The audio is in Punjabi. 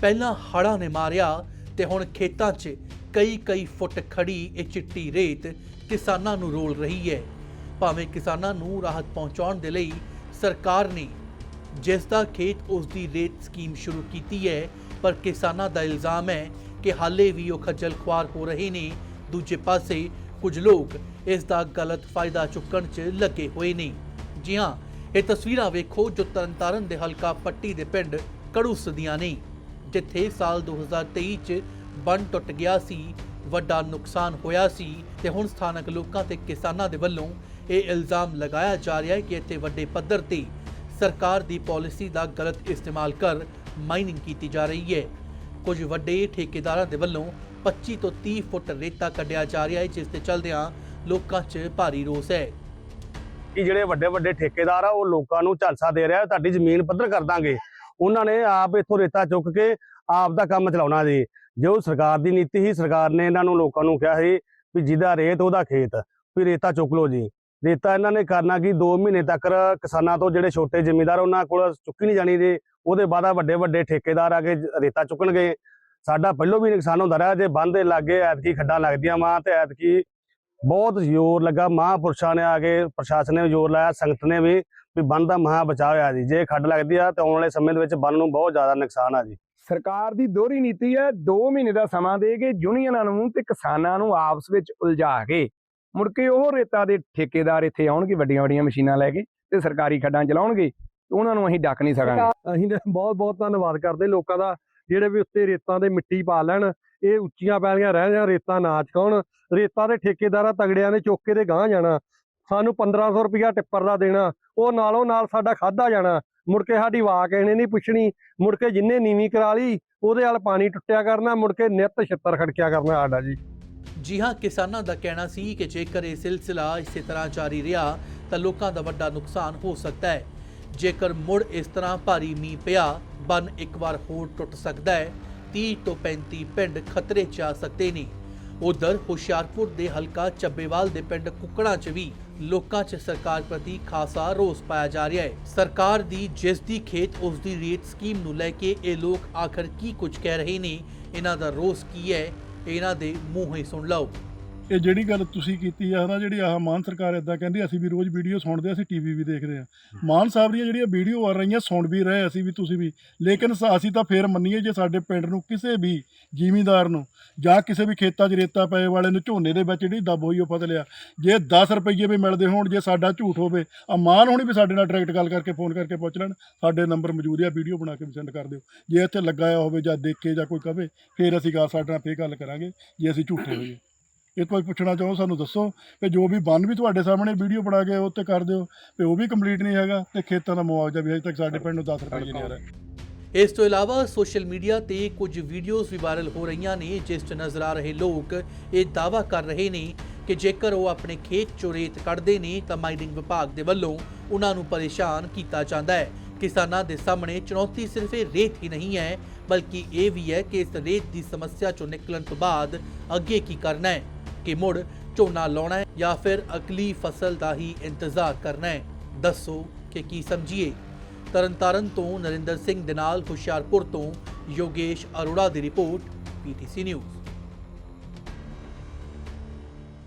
ਪਹਿਲਾਂ ਹੜ੍ਹਾਂ ਨੇ ਮਾਰਿਆ ਤੇ ਹੁਣ ਖੇਤਾਂ 'ਚ ਕਈ ਕਈ ਫੁੱਟ ਖੜੀ ਇਹ ਚਿੱਟੀ ਰੇਤ ਕਿਸਾਨਾਂ ਨੂੰ ਰੋਲ ਰਹੀ ਹੈ। ਭਾਵੇਂ ਕਿਸਾਨਾਂ ਨੂੰ ਰਾਹਤ ਪਹੁੰਚਾਉਣ ਦੇ ਲਈ ਸਰਕਾਰ ਨੇ ਜਿਸ ਦਾ ਖੇਤ ਉਸ ਦੀ ਰੇਤ ਸਕੀਮ ਸ਼ੁਰੂ ਕੀਤੀ ਹੈ, ਪਰ ਕਿਸਾਨਾਂ ਦਾ ਇਲਜ਼ਾਮ ਹੈ ਕਿ ਹਾਲੇ ਵੀ ਉਹ ਖੱਜਲ ਖੁਆਰ ਹੋ ਰਹੇ ਨੇ। ਦੂਜੇ ਪਾਸੇ ਕੁਝ ਲੋਕ ਇਸ ਦਾ ਗਲਤ ਫਾਇਦਾ ਚੁੱਕਣ 'ਚ ਲੱਗੇ ਹੋਏ ਨੇ। ਜੀ ਹਾਂ, ਇਹ ਤਸਵੀਰਾਂ ਵੇਖੋ ਜੋ ਤਰਨਤਾਰਨ ਦੇ ਹਲਕਾ ਪੱਟੀ ਦੇ ਪਿੰਡ ਕੜੂਸ ਦੀਆਂ ਨੇ। ਜਿੱਥੇ ਸਾਲ 2023 'ਚ ਬੰਨ ਟੁੱਟ ਗਿਆ ਸੀ, ਵੱਡਾ ਨੁਕਸਾਨ ਹੋਇਆ ਸੀ ਤੇ ਹੁਣ ਸਥਾਨਕ ਲੋਕਾਂ ਤੇ ਕਿਸਾਨਾਂ ਦੇ ਵੱਲੋਂ ਇਹ ਇਲਜ਼ਾਮ ਲਗਾਇਆ ਜਾ ਰਿਹਾ ਹੈ ਕਿ ਇੱਥੇ ਵੱਡੇ ਪੱਧਰ ਤੇ ਸਰਕਾਰ ਦੀ ਪਾਲਿਸੀ ਦਾ ਗਲਤ ਇਸਤੇਮਾਲ ਕਰ ਮਾਈਨਿੰਗ ਕੀਤੀ ਜਾ ਰਹੀ ਹੈ। ਕੁਝ ਵੱਡੇ ਠੇਕੇਦਾਰਾਂ ਦੇ ਵੱਲੋਂ 25 ਤੋਂ 30 ਫੁੱਟ ਰੇਤਾ ਕੱਢਿਆ ਜਾ ਰਿਹਾ ਹੈ, ਜਿਸ ਦੇ ਚਲਦਿਆਂ ਲੋਕਾਂ 'ਚ ਭਾਰੀ ਰੋਸ ਹੈ। ਕਿ ਜਿਹੜੇ ਵੱਡੇ ਵੱਡੇ ਠੇਕੇਦਾਰ ਆ, ਉਹ ਲੋਕਾਂ ਨੂੰ ਝਾਂਸਾ ਦੇ ਰਿਹਾ ਤੁਹਾਡੀ ਜ਼ਮੀਨ ਪੱਧਰ ਕਰ ਦਾਂਗੇ। ਉਹਨਾਂ ਨੇ ਆਪ ਇੱਥੋਂ ਰੇਤਾ ਚੁੱਕ ਕੇ ਆਪ ਦਾ ਕੰਮ ਚਲਾਉਣਾ ਜੀ। ਜੋ ਸਰਕਾਰ ਦੀ ਨੀਤੀ ਸੀ, ਸਰਕਾਰ ਨੇ ਇਹਨਾਂ ਨੂੰ ਲੋਕਾਂ ਨੂੰ ਕਿਹਾ ਸੀ ਵੀ ਜਿਹਦਾ ਰੇਤ ਉਹਦਾ ਖੇਤ, ਵੀ ਰੇਤਾ ਚੁੱਕ ਲਓ ਜੀ। ਰੇਤਾ ਇਹਨਾਂ ਨੇ ਕਰਨਾ ਕਿ 2 ਮਹੀਨੇ ਤੱਕ ਕਿਸਾਨਾਂ ਤੋਂ ਜਿਹੜੇ ਛੋਟੇ ਜ਼ਿਮੀਂਦਾਰ ਉਹਨਾਂ ਕੋਲ ਚੁੱਕੀ ਨਹੀਂ ਜਾਣੀ ਜੀ, ਉਹਦੇ ਬਾਅਦ ਵੱਡੇ ਵੱਡੇ ਠੇਕੇਦਾਰ ਆ ਕੇ ਰੇਤਾ ਚੁੱਕਣਗੇ। ਸਾਡਾ ਪਹਿਲੋਂ ਵੀ ਨੁਕਸਾਨ ਹੁੰਦਾ ਰਿਹਾ, ਜੇ ਬੰਦ ਦੇ ਲਾਗੇ ਐਤਕੀ ਖੱਡਾਂ ਲੱਗਦੀਆਂ ਵਾ ਤੇ ਐਤਕੀ ਬਹੁਤ ਜ਼ੋਰ ਲੱਗਾ। ਮਹਾਂਪੁਰਸ਼ਾਂ ਨੇ ਆ ਕੇ ਪ੍ਰਸ਼ਾਸਨ ਨੇ ਵੀ ਜ਼ੋਰ ਲਾਇਆ, ਸੰਗਤ ਨੇ ਵੀ ਵੀ ਬੰਦ ਦਾ ਮਹਾ ਬਚਾਅ ਹੋਇਆ ਜੀ। ਜੇ ਖੱਡ ਲੱਗਦੀ ਆ ਤੇ ਆਉਣ ਵਾਲੇ ਸਮੇਂ ਦੇ ਵਿੱਚ ਬੰਨ ਨੂੰ ਬਹੁਤ ਜ਼ਿਆਦਾ ਨੁਕਸਾਨ ਆ ਜੀ। ਸਰਕਾਰ ਦੀ ਦੋਹਰੀ ਨੀਤੀ ਹੈ 2 ਮਹੀਨੇ ਦਾ ਸਮਾਂ ਦੇ ਕੇ ਯੂਨੀਅਨਾਂ ਨੂੰ ਤੇ ਕਿਸਾਨਾਂ ਨੂੰ ਆਪਸ ਵਿੱਚ ਉਲਝਾ ਕੇ। ਮੁੜ ਕੇ ਉਹ ਰੇਤਾ ਦੇ ਠੇਕੇਦਾਰ ਇੱਥੇ ਆਉਣਗੇ ਵੱਡੀਆਂ ਵੱਡੀਆਂ ਮਸ਼ੀਨਾਂ ਲੈ ਕੇ ਤੇ ਸਰਕਾਰੀ ਖੱਡਾਂ ਚਲਾਉਣਗੇ ਤੇ ਉਹਨਾਂ ਨੂੰ ਅਸੀਂ ਡੱਕ ਨਹੀਂ ਸਕਾਂਗੇ। ਅਸੀਂ ਤਾਂ ਬਹੁਤ ਬਹੁਤ ਧੰਨਵਾਦ ਕਰਦੇ ਲੋਕਾਂ ਦਾ ਜਿਹੜੇ ਵੀ ਉੱਤੇ ਰੇਤਾਂ ਦੇ ਮਿੱਟੀ ਪਾ ਲੈਣ ਇਹ ਉੱਚੀਆਂ ਪੈਲੀਆਂ ਰਹਿ ਜਾਣ ਰੇਤਾਂ ਨਾ ਚਕਾਉਣ। ਰੇਤਾਂ ਦੇ ਠੇਕੇਦਾਰਾਂ ਤਗੜਿਆਂ ਨੇ ਚੁੱਕ ਕੇ ਤੇ ਗਾਂਹ ਜਾਣਾ। ਸਾਨੂੰ 1500 ਰੁਪਇਆ ਟਿੱਪਰ ਦਾ ਦੇਣਾ, ਉਹ ਨਾਲੋਂ ਨਾਲ ਸਾਡਾ ਖਾਦਾ ਜਾਣਾ। ਮੁੜ ਕੇ ਸਾਡੀ ਵਾਕ ਇਹਨੇ ਨਹੀਂ ਪੁੱਛਣੀ, ਮੁੜ ਕੇ ਜਿੰਨੇ ਨੀਵੀਂ ਕਰਾ ਲਈ, ਉਹਦੇ ਨਾਲ ਪਾਣੀ ਟੁੱਟਿਆ ਕਰਨਾ, ਮੁੜ ਕੇ ਨਿੱਤ ਛਿੱਤਰ ਖੜਕਿਆ ਕਰਨਾ ਸਾਡਾ ਜੀ। ਜੀ ਹਾਂ, ਕਿਸਾਨਾਂ ਦਾ ਕਹਿਣਾ ਸੀ ਕਿ ਜੇਕਰ ਇਹ ਸਿਲਸਿਲਾ ਇਸੇ ਤਰ੍ਹਾਂ ਜਾਰੀ ਰਿਹਾ, ਤਾਂ ਲੋਕਾਂ ਦਾ ਵੱਡਾ ਨੁਕਸਾਨ ਹੋ ਸਕਦਾ ਹੈ। ਜੇਕਰ ਮੁੜ ਇਸ ਤਰ੍ਹਾਂ ਭਾਰੀ ਮੀਂਹ ਪਿਆ, ਬੰਨ ਇੱਕ ਵਾਰ ਹੋਰ ਟੁੱਟ ਸਕਦਾ ਹੈ। 30 ਤੋਂ 35 ਪਿੰਡ ਖਤਰੇ 'ਚ ਆ ਸਕਦੇ ਨੇ। ਉਧਰ ਹੁਸ਼ਿਆਰਪੁਰ ਦੇ ਹਲਕਾ ਚੱਬੇਵਾਲ ਦੇ ਪਿੰਡ ਕੁੱਕੜਾਂ 'ਚ ਵੀ ਲੋਕਾਂ 'ਚ ਸਰਕਾਰ ਪ੍ਰਤੀ ਖਾਸਾ ਰੋਸ ਪਾਇਆ ਜਾ ਰਿਹਾ ਹੈ। ਸਰਕਾਰ ਦੀ ਜਿਸ ਦੀ ਖੇਤ, ਉਸ ਦੀ ਰੇਤ ਸਕੀਮ ਨੂੰ ਲੈ ਕੇ ਇਹ ਲੋਕ ਆਖਰ ਕੀ ਕੁਝ ਕਹਿ ਰਹੇ ਨੇ? ਇਹਨਾਂ ਦਾ ਰੋਸ ਕੀ ਹੈ? ਇਹਨਾਂ ਦੇ ਮੂੰਹੋਂ ਹੀ ਸੁਣ ਲਓ। ਇਹ ਜਿਹੜੀ ਗੱਲ ਤੁਸੀਂ ਕੀਤੀ ਆ ਹਨਾ ਜਿਹੜੀ ਆਹ ਮਾਨ ਸਰਕਾਰ ਇਦਾਂ ਕਹਿੰਦੀ ਅਸੀਂ ਵੀ ਰੋਜ਼ ਵੀਡੀਓ ਸੁਣਦੇ ਆ, ਅਸੀਂ ਟੀਵੀ ਵੀ ਦੇਖਦੇ ਆ। ਮਾਨ ਸਾਹਿਬ ਦੀਆਂ ਜਿਹੜੀਆਂ ਵੀਡੀਓ ਆ ਰਹੀਆਂ ਸੁਣ ਵੀ ਰਹੇ ਅਸੀਂ ਵੀ ਤੁਸੀਂ ਵੀ। ਲੇਕਿਨ ਸ- ਅਸੀਂ ਤਾਂ ਫੇਰ ਮੰਨੀਏ ਜੇ ਸਾਡੇ ਪਿੰਡ ਨੂੰ ਕਿਸੇ ਵੀ ਜ਼ਿਮੀਂਦਾਰ ਨੂੰ ਜਾਂ ਕਿਸੇ ਵੀ ਖੇਤਾਂ 'ਚ ਰੇਤਾ ਪਏ ਵਾਲੇ ਨੂੰ ਝੋਨੇ ਦੇ ਵਿੱਚ ਜਿਹੜੀ ਦੱਬ ਹੋਈ ਉਹ ਫਤ ਲਿਆ। ਜੇ 10 ਰੁਪਏ ਵੀ ਮਿਲਦੇ ਹੋਣ ਜੇ ਸਾਡਾ ਝੂਠ ਹੋਵੇ ਆ ਮਾਨ ਹੋਣੀ ਵੀ ਸਾਡੇ ਨਾਲ ਡਾਇਰੈਕਟ ਗੱਲ ਕਰਕੇ ਫੋਨ ਕਰਕੇ ਪੁੱਛ ਲੈਣ ਸਾਡੇ ਨੰਬਰ ਮੌਜੂਦ ਆ ਵੀਡੀਓ ਬਣਾ ਕੇ ਵੀ ਸੈਂਡ ਕਰ ਦਿਓ। ਜੇ ਇੱਥੇ ਲੱਗਾ ਆ ਹੋਵੇ ਜਾਂ ਦੇਖੇ ਜਾਂ ਕੋਈ ਕਵੇ ਫੇਰ ਅਸੀਂ ਗੱਲ ਸਾਡੇ ਨਾਲ ਫੇਰ ਗੱਲ ਕਰਾਂਗੇ ਜੇ ਅਸੀਂ ਝੂਠੇ ਹੋਈਏ। ਇਹ ਕੋਈ ਪੁੱਛਣਾ ਚਾਹੋ, ਸਾਨੂੰ ਦੱਸੋ ਕਿ ਜੋ ਵੀ ਬੰਨ ਵੀ ਤੁਹਾਡੇ ਸਾਹਮਣੇ ਵੀਡੀਓ ਬਣਾ ਕੇ ਉੱਤੇ ਕਰ ਦਿਓ, ਤੇ ਉਹ ਵੀ ਕੰਪਲੀਟ ਨਹੀਂ ਹੈਗਾ, ਤੇ ਖੇਤਾਂ ਦਾ ਮੁਆਵਜ਼ਾ ਵੀ ਅਜੇ ਤੱਕ ਸਾਡੇ ਪਿੰਡ ਨੂੰ 10 ਰੁਪਏ ਨਹੀਂ ਆ ਰਿਹਾ। ਇਸ ਤੋਂ ਇਲਾਵਾ ਸੋਸ਼ਲ ਮੀਡੀਆ ਤੇ ਕੁਝ ਵੀਡੀਓਜ਼ ਵੀ ਵਾਇਰਲ ਹੋ ਰਹੀਆਂ ਨੇ, ਜਿਸ 'ਚ ਨਜ਼ਰ ਆ ਰਹੇ ਲੋਕ ਇਹ ਦਾਅਵਾ ਕਰ ਰਹੇ ਨੇ ਕਿ ਜੇਕਰ ਉਹ ਆਪਣੇ ਖੇਤ 'ਚੋਂ ਰੇਤ ਕੱਢਦੇ ਨੇ, ਤਾਂ ਮਾਈਨਿੰਗ ਵਿਭਾਗ ਦੇ ਵੱਲੋਂ ਉਹਨਾਂ ਨੂੰ ਪਰੇਸ਼ਾਨ ਕੀਤਾ ਜਾਂਦਾ ਹੈ। ਕਿਸਾਨਾਂ ਦੇ ਸਾਹਮਣੇ ਚੁਣੌਤੀ ਸਿਰਫ ਇਹ ਰੇਤ ਹੀ ਨਹੀਂ ਹੈ, ਬਲਕਿ ਇਹ ਵੀ ਹੈ ਕਿ ਇਸ ਰੇਤ ਦੀ ਸਮੱਸਿਆ 'ਚੋਂ ਨਿਕਲਣ ਤੋਂ ਬਾਅਦ ਅੱਗੇ ਕੀ ਕਰਨਾ ਹੈ। ਕਿ ਮੁੜ ਝੋਨਾ ਲਾਉਣਾ ਹੈ ਜਾਂ ਫਿਰ ਅਗਲੀ ਫਸਲ ਦਾ ਹੀ ਇੰਤਜ਼ਾਰ ਕਰਨਾ ਹੈ। ਦੱਸੋ ਕਿ ਕੀ ਸਮਝੀਏ? ਤਰਨਤਾਰਨ ਤੋਂ ਨਰਿੰਦਰ ਸਿੰਘ ਦੇ ਨਾਲ ਹੁਸ਼ਿਆਰਪੁਰ ਤੋਂ ਯੋਗੇਸ਼ ਅਰੋੜਾ ਦੀ ਰਿਪੋਰਟ ਪੀਟੀਸੀ ਨਿਊਜ਼।